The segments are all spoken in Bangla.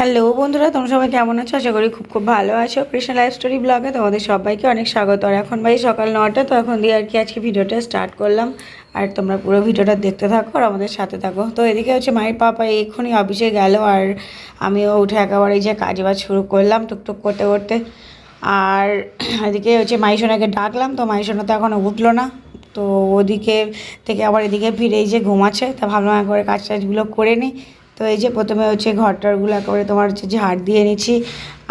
হ্যালো বন্ধুরা, তোমরা সবাই কেমন আছো? আশা করি খুব খুব ভালো আছো। কৃষ্ণ লাইফ স্টোরি ব্লগে তোমাদের সবাইকে অনেক স্বাগত। আর এখন ভাই সকাল নটা, তো এখন দিয়ে আর কি আজকে ভিডিওটা স্টার্ট করলাম। আর তোমরা পুরো ভিডিওটা দেখতে থাকো আর আমাদের সাথে থাকো। তো এদিকে হচ্ছে মায়ের পাপা এক্ষুনি অফিসে গেল আর আমিও উঠে একেবারে যে কাজ বাজ শুরু করলাম টুকটুক করতে করতে। আর এদিকে হচ্ছে মাইসোনাকে ডাকলাম, তো মাইসোনা তো এখনও উঠল না। তো ওদিকে থেকে আবার এদিকে ফিরে এই যে ঘুমাচ্ছে, তা ভাবলাম একবারে কাজ টাজগুলো করে নিই। তো এই যে প্রথমে হচ্ছে ঘরটারগুলো একেবারে তোমার হচ্ছে ঝাড় দিয়ে নিচ্ছি।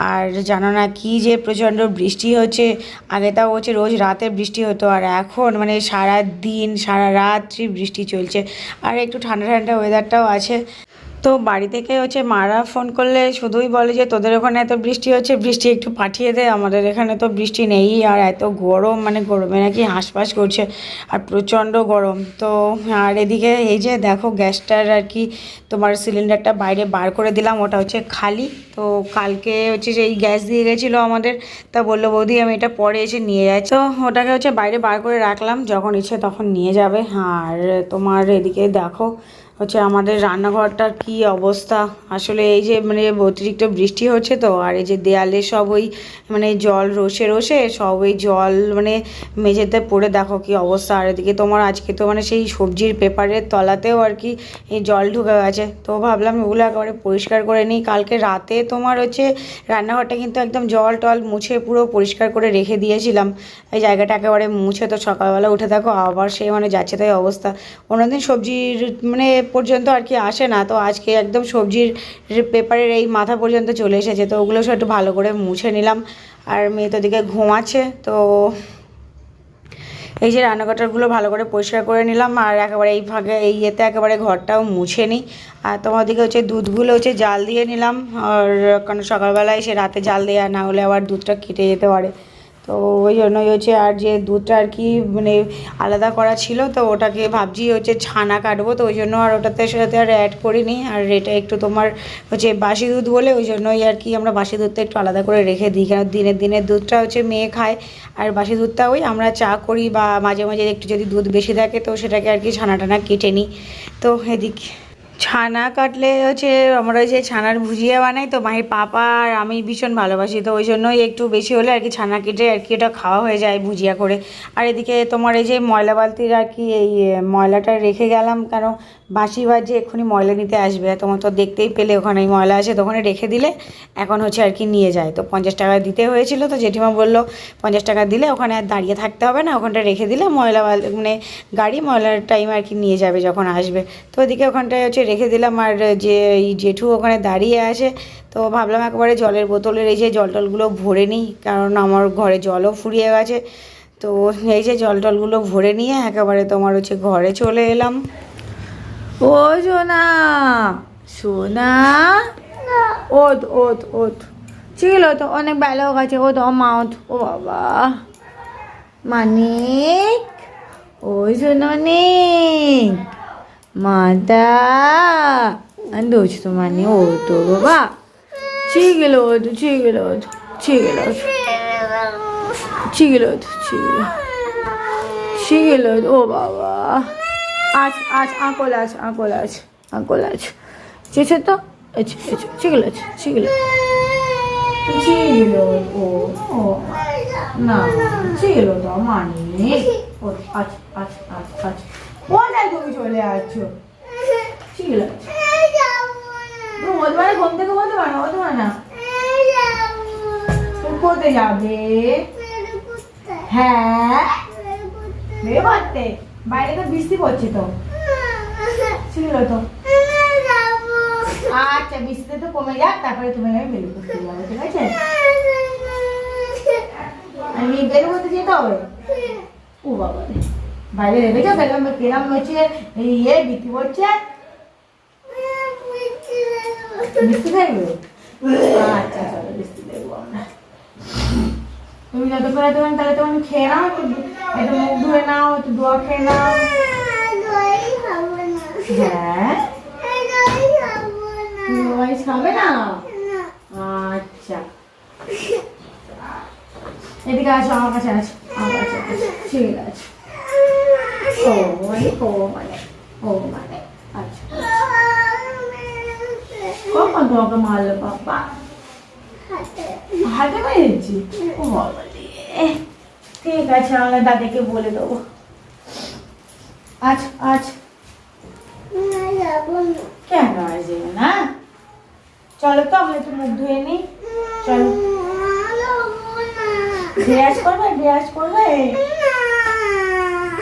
আর জানো না কি যে প্রচণ্ড বৃষ্টি হচ্ছে। আগে তাও হচ্ছে রোজ রাতে বৃষ্টি হতো আর এখন মানে সারা দিন সারা রাত্রি বৃষ্টি চলছে। আর একটু ঠান্ডা ঠান্ডা ওয়েদারটাও আছে। তো বাড়ি থেকে হচ্ছে মারা ফোন করলে শুধুই বলে যে, তোদের ওখানে এত বৃষ্টি হচ্ছে, বৃষ্টি একটু পাঠিয়ে দে, আমাদের এখানে তো বৃষ্টি নেই আর এত গরম মানে গরমে নাকি হাঁসফাঁস করছে আর প্রচণ্ড গরম। তো আর এদিকে এই যে দেখো গ্যাসটার আর কি, তোমার সিলিন্ডারটা বাইরে বার করে দিলাম, ওটা হচ্ছে খালি। তো কালকে হচ্ছে সেই গ্যাস দিয়ে গেছিল আমাদের, তা বলল, বৌদি, আমি এটা পরে এসে নিয়ে যাচ্ছি তো ওটাকে হচ্ছে বাইরে বার করে রাখলাম, যখন ইচ্ছে তখন নিয়ে যাবে। আর তোমার এদিকে দেখো হচ্ছে আমাদের রান্নাঘরটার কি অবস্থা? আসলে এই যে মানে অতিরিক্ত বৃষ্টি হচ্ছে তো, আর এই যে দেয়ালে সব ওই মানে জল রসে রসে সব ওই জল মানে মেঝেতে পড়ে, দেখো কি অবস্থা। আর এদিকে তোমার আজকে তো মানে সেই সবজির পেপারের তলাতেও আর কি এই জল ঢুকে গেছে। তো ভাবলাম ওগুলো একেবারে পরিষ্কার করে নিই। কালকে রাতে তোমার হচ্ছে রান্নাঘরটা কিন্তু একদম জল টল মুছে পুরো পরিষ্কার করে রেখে দিয়েছিলাম। এই জায়গাটা একেবারে মুছে তো সকালবেলা উঠে দেখো, আবার সে মানে যাচ্ছে তাই অবস্থা। অন্যদিন সবজির মানে পর্যন্ত আর কি আসে না। তো আজকে একদম সবজির পেপারের এই মাথা পর্যন্ত চলে এসেছে। তো ওগুলো সব একটু ভালো করে মুছে নিলাম। আর মেয়ে তো দিকে ঘুমাচ্ছে। তো এই যে রান্নাঘরটাগুলো ভালো করে পরিষ্কার করে নিলাম। আর একেবারে এই ফাঁকে এই ইয়েতে একেবারে ঘরটাও মুছে নিই। আর তোমার দিকে হচ্ছে দুধগুলো হচ্ছে জাল দিয়ে নিলাম। আর কারণ সকালবেলায় সে রাতে জাল দেওয়া না হলে আবার দুধটা কেটে যেতে পারে। তো ওই জন্যই হচ্ছে আর যে দুধটা আর কি মানে আলাদা করা ছিল, তো ওটাকে ভাবছি হচ্ছে ছানা কাটবো, তো ওই জন্য আর ওটাতে সাথে আর অ্যাড করিনি। আর এটা একটু তোমার হচ্ছে বাসি দুধ বলে, ওই জন্যই আর কি আমরা বাসি দুধটা একটু আলাদা করে রেখে দিই, কেন দিনের দিনের দুধটা হচ্ছে মেয়ে খায়। আর বাসি দুধটা ওই আমরা চা করি বা মাঝে মাঝে একটু যদি দুধ বেশি থাকে, তো সেটাকে আর কি ছানা টানা কেটে নিই। তো এদিক ছানা কাটলে হচ্ছে আমরা যে ছানার ভুজিয়া বানাই তো, মায়ের পাপা আর আমি ভীষণ ভালোবাসি, তো ওই জন্যই একটু বেশি হলে আর কি ছানা কেটে আর কি ওটা খাওয়া হয়ে যায় ভুজিয়া করে। আর এদিকে তোমার এই যে ময়লা বালতির আর কি এই ময়লাটা রেখে গেলাম কেন বাসি বাজে এক্ষুনি ময়লা নিতে আসবে। তোমার তো দেখতেই পেলে ওখানে ময়লা আছে তো ওখানে রেখে দিলে এখন হচ্ছে আর কি নিয়ে যায়। তো পঞ্চাশ টাকা দিতে হয়েছিল, তো জেঠিমা বলল, পঞ্চাশ টাকা দিলে ওখানে আর দাঁড়িয়ে থাকতে হবে না, ওখানটা রেখে দিলে ময়লা মানে গাড়ি ময়লার টাইম আর কি নিয়ে যাবে যখন আসবে। তো ওদিকে ওখানটায় হচ্ছে রেখে দিলাম, আর যে এই জেঠু ওখানে দাঁড়িয়ে আছে, তো ভাবলাম একবারে জলের বোতলের এই যে জল টলগুলো ভরে নিই, কারণ আমার ঘরে জলও ফুরিয়ে গেছে। তো এই যে জল টলগুলো ভরে নিয়ে একেবারে তোমার হচ্ছে ঘরে চলে এলাম। ও সোনা সোনা ওত ওত ওত ছিল তো অনেক হয়ে গেছে ও তো মাউথ ও বাবা মানিক ওই শোনো অনেক মাতা দোষ তো মানে ও তো বাবা চিগলো তো চিগলো তো চিগলো চিগলো তো চিগলো চিগলো ও বাবা আজ আজ আঁকল আছ আঁকল আছ আঁকল আছ চেয়েছে তো? আচ্ছা আচ্ছা চিগলো আছে চিগলো চিগলো ও ও না চিগলো তো মানে ও আচ্ছা আচ্ছা আচ্ছা আচ্ছা কোথায় তুমি চলে আছো। চিগলো তুমি বলতে ঘুম থেকে বলতে পারো বলতে না? তুমি কোথায় যাবে? হ্যাঁ? বের করতে বাইরে তো বৃষ্টি পড়ছে তো। ছিল তো? আচ্ছা বৃষ্টিতে তো কমে যাক, তারপরে তুমি আমি বেলু করতে যাব, ঠিক আছে? আমি বেলু করতে যেতে হবে? ও বাবা। বাইরে রেখেছো কেরম কেরম হচ্ছে ইয়ে বৃষ্টি পড়ছে বৃষ্টি থাকবে আচ্ছা চলো বৃষ্টি দেখব আমরা। তুমি যতক্ষণ তখন তাহলে তখন খেয়ে নাও, একটু মুখ ধুয়ে নাও, একটু দোয়া খেয়ে নাও। হ্যাঁ? খাবে না? আচ্ছা। এদিকে আসো, আমার কাছে আসো, আমার কাছে ঠিক আছে। ও মানে ও মানে ও মানে। আচ্ছা। কখন তোমাকে মারলো পাপা হাতে মেরেছি? ও বাবা। ঠিক আছে আমরা দাদাকে বলে দেবো। আজ আজ। কেন আর যাবে না? চলো তো আমরা একটু মুখ ধুয়ে নিই। চলো। ড্রেস করবে ড্রেস করবে?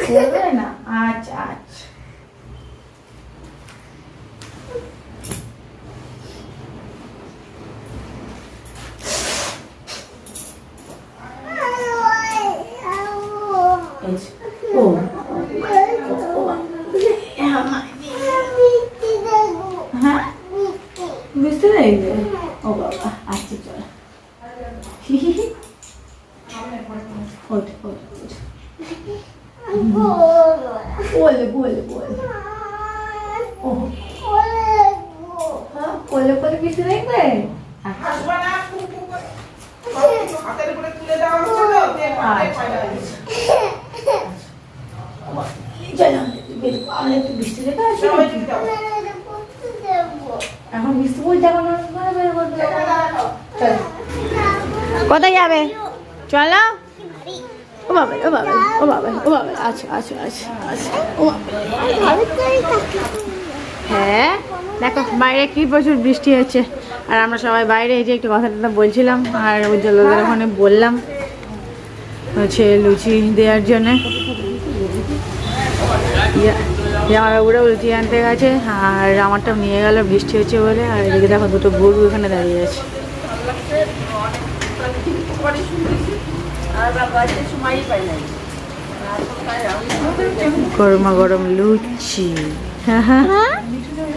করবে না? আচ্ছা আচ্ছা এই যে। ও হ্যাঁ বুঝতে পেরেছি ও বাবা আচ্ছা চলো হি হি হি ওঠ ওঠ ওঠ বলে বলে বলে ও হ্যাঁ বলে বলে কিছু দেখবে আচ্ছা হাতের উপরে তুলে দেওয়া হচ্ছে তো আচ্ছা চলো বের করো। আমরা একটু বৃষ্টি দেখে আসি এখন বৃষ্টি বলতে এখন আমরা বের করতে চলো। কোথায় যাবে? চলো। ও বাবা ও বাবা ও বাবা ও বাবা আচ্ছা আচ্ছা আচ্ছা আচ্ছা ও হ্যাঁ? দেখো, বাইরে কি প্রচুর বৃষ্টি হচ্ছে। আর আমরা সবাই বাইরে এই যে একটু কথা টথা বলছিলাম, আর উজ্জ্বল দাদার ওখানে বললাম হচ্ছে লুচি দেওয়ার জন্যে। জামাইবাবুরা লুচি আনতে গেছে, আর আমারটা নিয়ে গেল, বৃষ্টি হচ্ছে বলে। আর এদিকে দেখো, দুটো গরু এখানে দাঁড়িয়ে আছে। গরমা গরম লুচি।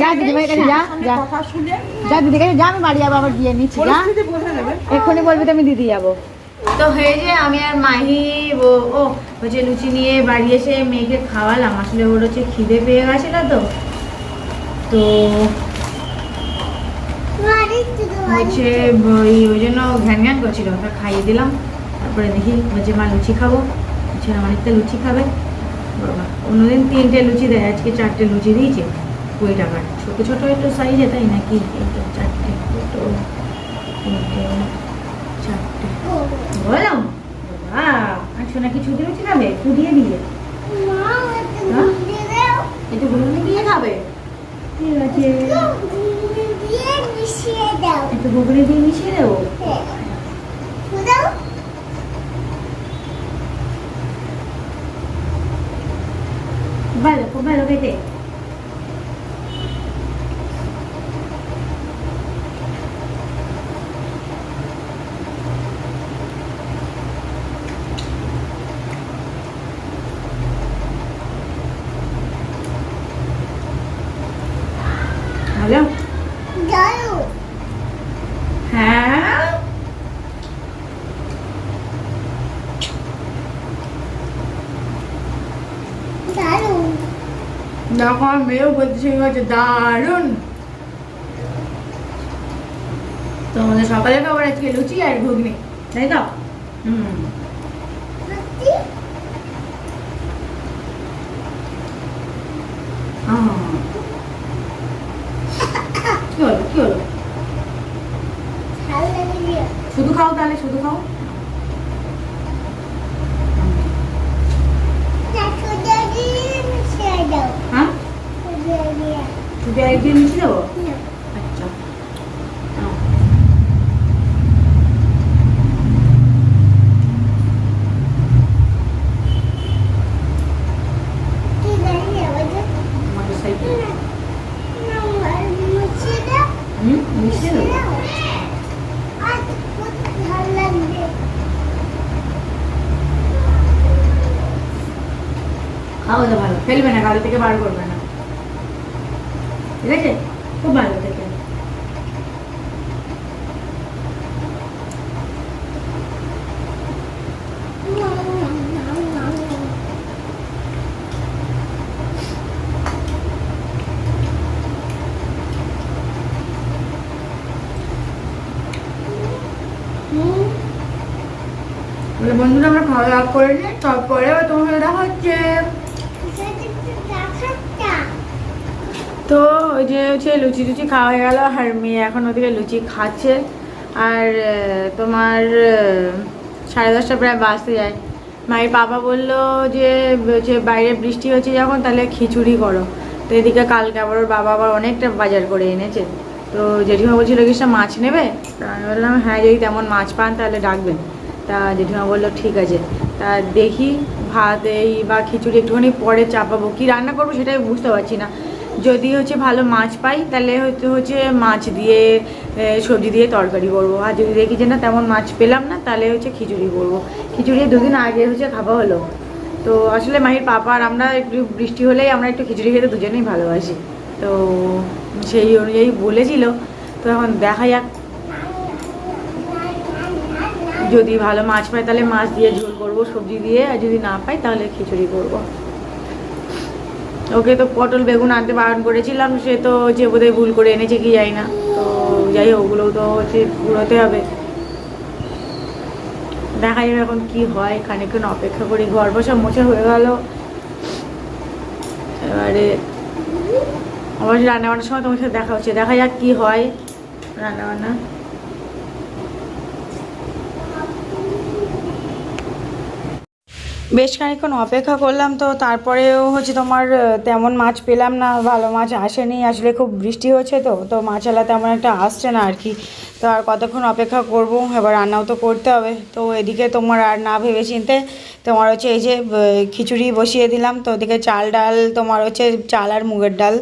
যা দিদি কাছে যা আমি বাড়ি যাব আবার গিয়ে নিচ্ছি যা। পরিস্থিতি বোঝা যাবে। এক্ষুনি বলবি তো আমি দিদি যাব। তো হয়ে যে আমি আর মাহি ও ও হচ্ছে লুচি নিয়ে বাড়ি এসে মেয়েকে খাওয়ালাম। আসলে ওর হচ্ছে খিদে পেয়ে গেছিল তো। তো হচ্ছে ওই ওই জন্য ঘ্যান ঘ্যান করছিল। ওটা খাইয়ে দিলাম। তারপরে দেখি বলছে মা লুচি খাব। বলছে অনেকটা লুচি খাবে। অন্যদিন তিনটে লুচি দেয় আজকে চারটে লুচি দিয়েছে। কুড়ি টাকার। ছোটো ছোটো একটু সাইজে তাই নাকি? চারটে দুটো তিনটে চারটে। বাবা আচ্ছা নাকি ছুটি লুচি খাবে ফুটিয়ে দিয়ে একটু ঘুগনি দিয়ে খাবে? ঠিক আছে। একটু ঘুগনি দিয়ে মিশিয়ে দেবো? ভালো খুব ভালো খেতে ভালো হ্যাঁ দেখো আমার মেয়েও বলতে করছে দারুণ। তো আমাদের সকালে খাবার আজকে লুচি আর ঘুগনি তাই তো? হুম। কি হলো কি হলো? শুধু খাও তাহলে শুধু খাও। শুধু একদিন মিশিয়ে দেবো আচ্ছা নাও। আমাদের সাইকেল হুম মিশিয়ে দেবো খাও ভালো, ফেলবে না, গাড়ি থেকে বার করবে না ঠিক আছে খুব ভালো থেকে বন্ধুরা, আমরা খাওয়া দাওয়া করে নিই, তারপরে তোমার দেখা হচ্ছে। তো ওই যে হচ্ছে লুচি টুচি খাওয়া হয়ে গেল, আর মেয়ে এখন ওদিকে লুচি খাচ্ছে। আর তোমার সাড়ে দশটা প্রায় বাজতে যায়। মায়ের বাবা বলল যে যে বাইরে বৃষ্টি হচ্ছে যখন, তাহলে খিচুড়ি করো। তো এদিকে কালকে আবার ওর বাবা আবার অনেকটা বাজার করে এনেছে। তো জেঠিমা বলছিল, কি সব মাছ নেবে? তা আমি বললাম হ্যাঁ যদি তেমন মাছ পান, তাহলে ডাকবেন। তা জেঠিমা বলল, ঠিক আছে। তা দেখি ভাত এই বা খিচুড়ি একটুখানি পরে চাপাবো। কি রান্না করব সেটাই বুঝতে পারছি না। যদি হচ্ছে ভালো মাছ পাই, তাহলে হয়তো হচ্ছে মাছ দিয়ে সবজি দিয়ে তরকারি করব। আর যদি দেখি যে না তেমন মাছ পেলাম না, তাহলে হচ্ছে খিচুড়ি করব। খিচুড়ি দুদিন আগে হচ্ছে খাওয়া হলো। তো আসলে মাহির পাপা আর আমরা একটু বৃষ্টি হলেই আমরা একটু খিচুড়ি খেতে দুজনেই ভালোবাসি। তো সেই অনুযায়ী বলেছিল। তো এখন দেখা যাক। যদি ভালো মাছ পাই, তাহলে মাছ দিয়ে ঝোল করব, সবজি দিয়ে, আর যদি না পাই, তাহলে খিচুড়ি করব। ওকে তো পটল, বেগুন আনতে বারণ করেছিলাম, সে তো যে বোধহয় ভুল করে এনেছে, কি যাই না। তো যাই ওগুলোও তো হচ্ছে পুরোতে হবে। দেখা যাবে এখন কি হয়, খানিকক্ষণ অপেক্ষা করি, ঘর বসা মোছা হয়ে গেল। এবারে অবশ্যই রান্নাবান্নার সময় তোমার সাথে দেখা হচ্ছে, দেখা যাক কি হয় রান্নাবান্না। বেশ খানিক্ষণ অপেক্ষা করলাম তো, তারপরেও হচ্ছে তোমার তেমন মাছ পেলাম না, ভালো মাছ আসেনি, আসলে খুব বৃষ্টি হচ্ছে তো তো মাছালা তেমন একটা আসছে না আর কি তো আর কতক্ষণ অপেক্ষা করব, এবার রান্নাও তো করতে হবে। তো এদিকে তোমার আর না ভেবে চিনতে তোমার হচ্ছে এই যে খিচুড়ি বসিয়ে দিলাম, তো ওদিকে চাল ডাল, তোমার হচ্ছে চাল আর মুগের ডাল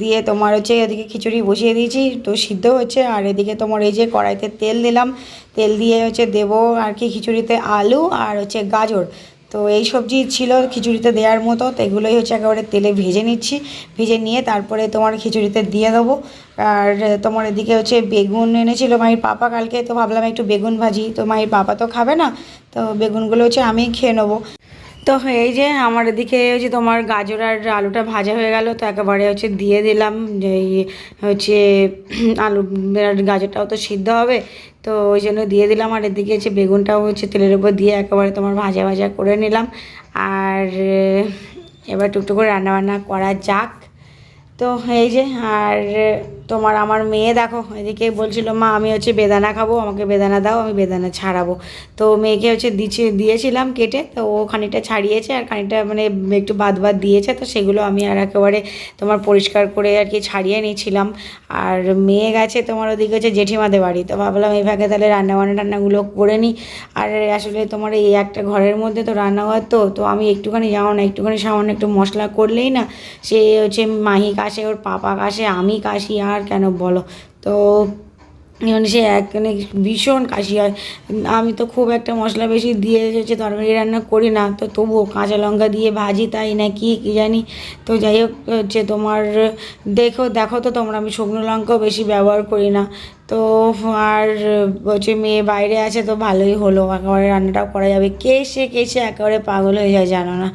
দিয়ে তোমার হচ্ছে এদিকে খিচুড়ি বসিয়ে দিয়েছি, তো সিদ্ধ হচ্ছে। আর এদিকে তোমার এই যে কড়াইতে তেল দিলাম, তেল দিয়ে হচ্ছে দেবো আর কি খিচুড়িতে আলু আর হচ্ছে গাজর। তো এই সবজি ছিল খিচুড়িতে দেওয়ার মতো, তো এগুলোই হচ্ছে একেবারে তেলে ভেজে নিচ্ছি। ভেজে নিয়ে তারপরে তোমার খিচুড়িতে দিয়ে দেবো। আর তোমার এদিকে হচ্ছে বেগুন এনেছিল মায়ের পাপা কালকে, তো ভাবলাম একটু বেগুন ভাজি। তো মায়ের পাপা তো খাবে না, তো বেগুনগুলো হচ্ছে আমি খেয়ে নেব। তো এই যে আমার এদিকে হচ্ছে তোমার গাজর আর আলুটা ভাজা হয়ে গেল, তো একেবারে হচ্ছে দিয়ে দিলাম হচ্ছে আলু গাজরটাও তো সিদ্ধ হবে, তো ওই জন্য দিয়ে দিলাম। আর এদিকে হচ্ছে বেগুনটাও হচ্ছে তেলের উপর দিয়ে একেবারে তোমার ভাজা ভাজা করে নিলাম। আর এবার টুকটুক করে রান্নাবান্না করা যাক। তো এই যে, আর তোমার আমার মেয়ে দেখো, এদিকে বলছিল, মা, আমি হচ্ছে বেদানা খাব, আমাকে বেদানা দাও, আমি বেদানা ছাড়াবো। তো মেয়েকে হচ্ছে দিচ্ছে দিয়েছিলাম কেটে, তো ও খানিকটা ছাড়িয়েছে আর খানিকটা মানে একটু বাদ বাদ দিয়েছে, তো সেগুলো আমি আর একেবারে তোমার পরিষ্কার করে আর কি ছাড়িয়ে নিয়েছিলাম। আর মেয়ে গেছে তোমার ওদিকে হচ্ছে জেঠিমাদের বাড়ি, তো ভাবলাম এই ভাগে তাহলে রান্নাবান্না টান্নাগুলো করে নিই। আর আসলে তোমার এই একটা ঘরের মধ্যে তো রান্নাঘর তো তো আমি একটুখানি যাও না, একটুখানি সামান্য একটু মশলা করলেই না, সে হচ্ছে মাহি কাশে, ওর পাপা কাশে, আমি কাশি, আর কেন বলো? তো মানে সে এক মানে ভীষণ কাশি হয়। আমি তো খুব একটা মশলা বেশি দিয়ে হচ্ছে তরকারি রান্না করি না। তো তবুও কাঁচা লঙ্কা দিয়ে ভাজি তাই না কি, কী জানি। তো যাই হোক, হচ্ছে তোমার দেখো দেখো তো তোমরা, আমি শুকনো লঙ্কাও বেশি ব্যবহার করি না। তো আর হচ্ছে মেয়ে বাইরে আছে তো ভালোই হলো। একেবারে রান্নাটাও করা যাবে। কে সে কে সে একেবারে পাগল হয়ে যায় জানো না।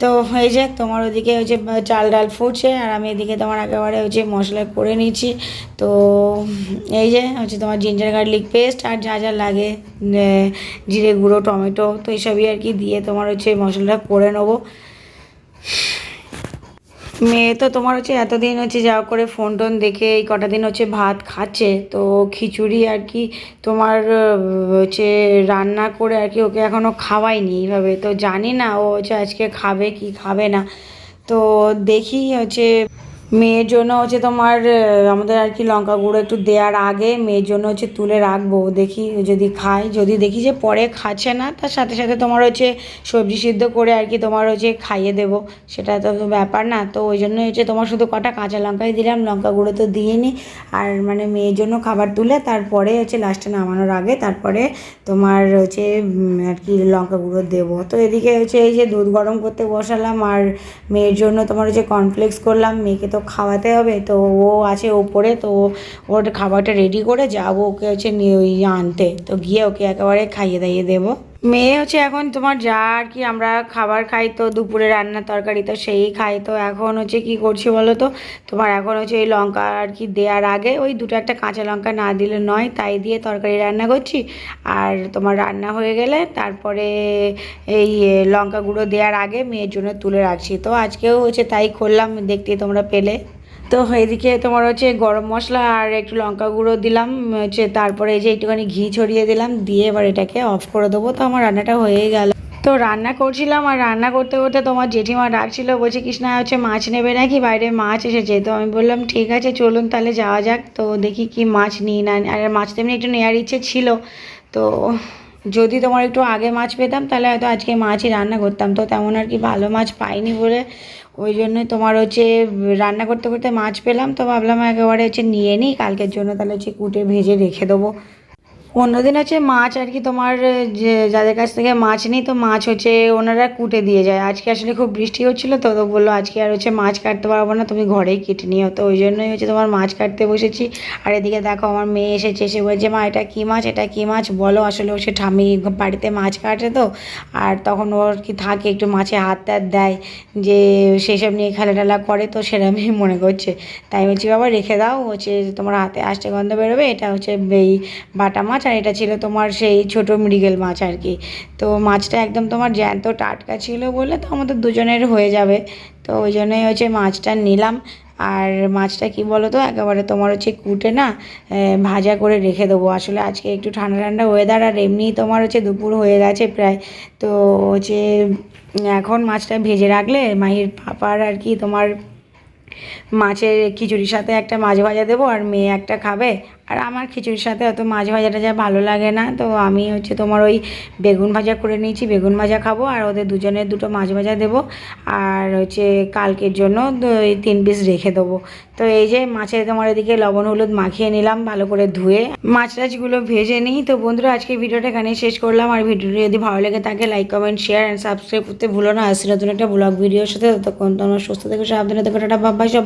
তো এই যে তোমার ওদিকে হচ্ছে চাল ডাল ফুটছে, আর আমি এদিকে তোমার একেবারে হচ্ছে মশলা করে নিচ্ছি। তো এই যে হচ্ছে তোমার জিঞ্জার গার্লিক পেস্ট আর যা যা লাগে জিরে গুঁড়ো, টমেটো, তো এইসবই আর কি দিয়ে তোমার হচ্ছে মশলাটা করে নেব। মেয়ে তো তোমার হচ্ছে এতদিন হচ্ছে যা করে ফোন টোন দেখে এই কটা দিন হচ্ছে ভাত খাচ্ছে, তো খিচুড়ি আর কি তোমার হচ্ছে রান্না করে আর কি ওকে এখনও খাওয়াইনি এইভাবে। তো জানি না ও হচ্ছে আজকে খাবে কি খাবে না। তো দেখি হচ্ছে মেয়ের জন্য হচ্ছে তোমার আমাদের আর কি লঙ্কা গুঁড়ো একটু দেওয়ার আগে মেয়ের জন্য হচ্ছে তুলে রাখব, দেখি যদি খায় যদি দেখি যে পরে খাচ্ছে না, তার সাথে সাথে তোমার হচ্ছে সবজি সিদ্ধ করে আর কি তোমার হচ্ছে খাইয়ে দেবো, সেটা তো ব্যাপার না, তো ওই জন্য হচ্ছে তোমার শুধু কটা কাঁচা লঙ্কাই দিলাম, লঙ্কা গুঁড়ো তো দিইনি, আর মানে মেয়ের জন্য খাবার তুলে তারপরে হচ্ছে লাস্টে নামানোর আগে তারপরে তোমার হচ্ছে আর কি লঙ্কা গুঁড়ো দেবো, তো এদিকে হচ্ছে এই যে দুধ গরম করতে বসালাম, আর মেয়ের জন্য তোমার হচ্ছে কর্নফ্লেক্স করলাম, মেয়েকে তো খাওয়াতে হবে, তো ও আছে ওপরে, তো ওর খাবারটা রেডি করে যাব, ওকে হচ্ছে নিয়ে আনতে। তো গিয়ে ওকে একেবারে খাইয়ে দাইয়ে দেবো। মেয়ে হচ্ছে এখন তোমার যা আর কি আমরা খাবার খাই তো, দুপুরে রান্না তরকারি তো সেই খাই তো। এখন হচ্ছে কি করছি বলো তো? তোমার এখন হচ্ছে এই লঙ্কা আর কি দেওয়ার আগে ওই দুটো একটা কাঁচা লঙ্কা না দিলে নয়, তাই দিয়ে তরকারি রান্না করছি। আর তোমার রান্না হয়ে গেলে তারপরে এই লঙ্কা গুঁড়ো দেওয়ার আগে মেয়ের জন্য তুলে রাখছি। তো আজকেও হচ্ছে তাই করলাম, দেখতে তোমরা পেলে। তো এদিকে তোমার হচ্ছে গরম মশলা আর একটু লঙ্কা গুঁড়ো দিলাম, হচ্ছে তারপরে এই যে একটুখানি ঘি ছড়িয়ে দিলাম, দিয়ে এবার এটাকে অফ করে দেবো। তো আমার রান্নাটা হয়েই গেল। তো রান্না করছিলাম আর রান্না করতে করতে তোমার জেঠিমা ডাকছিল, বলছে, কৃষ্ণা, হচ্ছে মাছ নেবে নাকি? বাইরে মাছ এসেছে। তো আমি বললাম, ঠিক আছে, চলুন তাহলে যাওয়া যাক। তো দেখি কি মাছ নিই না আর মাছ তেমনি একটু নেওয়ার ইচ্ছে ছিল। তো যদি তোমার একটু আগে মাছ পেতাম, তাহলে হয়তো আজকে মাছই রান্না করতাম। তো তেমন আর কি ভালো মাছ পাইনি বলে। ওই জন্য তোমার হচ্ছে রান্না করতে করতে মাছ পেলাম, তো ভাবলাম একেবারে হচ্ছে নিয়ে নিই, কালকের জন্য তাহলে হচ্ছে কুটে ভেজে রেখে দেবো। অন্যদিন হচ্ছে মাছ আর কি তোমার যে যাদের কাছ থেকে মাছ নিই, তো মাছ হচ্ছে ওনারা কুটে দিয়ে যায়। আজকে আসলে খুব বৃষ্টি হচ্ছিল তো তো বলল, আজকে আর হচ্ছে মাছ কাটতে পারব না, তুমি ঘরেই কেটে নিও। তো ওই জন্যই হচ্ছে তোমার মাছ কাটতে বসেছি। আর এদিকে দেখো, আমার মেয়ে এসেছে, এসে বলছে, মা, এটা কী মাছ? এটা কী মাছ? বলো। আসলে ও সে ঠামি বাড়িতে মাছ কাটে তো, আর তখন ওর কি থাকে, একটু মাছে হাত টাত দেয়, যে সেসব নিয়ে খেলা টেলা করে তো সেরকমই মনে করছে। তাই বলছি, বাবা, রেখে দাও, হচ্ছে তোমার হাতে আষ্টে গন্ধ বেরোবে, এটা হচ্ছে এই বাটা মাছ। আর এটা ছিল তোমার সেই ছোট মৃগেল মাছ আর কি। তো মাছটা একদম তোমার জ্যান্ত টাটকা ছিল বলে তো আমাদের দুজনের হয়ে যাবে। তো ওই জন্যই হচ্ছে মাছটা নিলাম। আর মাছটা কি বলো তো একেবারে তোমার হচ্ছে কুটে না ভাজা করে রেখে দেবো। আসলে আজকে একটু ঠান্ডা ঠান্ডা ওয়েদার আর এমনিই তোমার হচ্ছে দুপুর হয়ে গেছে প্রায়। তো হচ্ছে এখন মাছটা ভেজে রাখলে মাহির পাপার আর কি তোমার মাছের খিচুড়ির সাথে একটা মাছ ভাজা দেবো আর মেয়ে একটা খাবে। আর আমার খিচুড়ির সাথে অত মাছ ভাজাটা যা ভালো লাগে না, তো আমি হচ্ছে তোমার ওই বেগুন ভাজা করে নিয়েছি, বেগুন ভাজা খাব আর ওদের দুজনের দুটো মাছ ভাজা দেবো আর হচ্ছে কালকের জন্য ওই তিন পিস রেখে দেবো। তো এই যে মাছের তোমার এদিকে লবণ হলুদ মাখিয়ে নিলাম, ভালো করে ধুয়ে। মাছ টাছগুলো ভেজে নিই। তো বন্ধুরা, আজকে ভিডিওটা এখানে শেষ করলাম। আর ভিডিওটি যদি ভালো লেগে থাকে like comment share and subscribe করতে ভুলো না। আসলে নতুন একটা ব্লগ ভিডিওর সাথে ততক্ষণ তোমার সুস্থ থেকে, সাবধানে থেকে, টাটা সব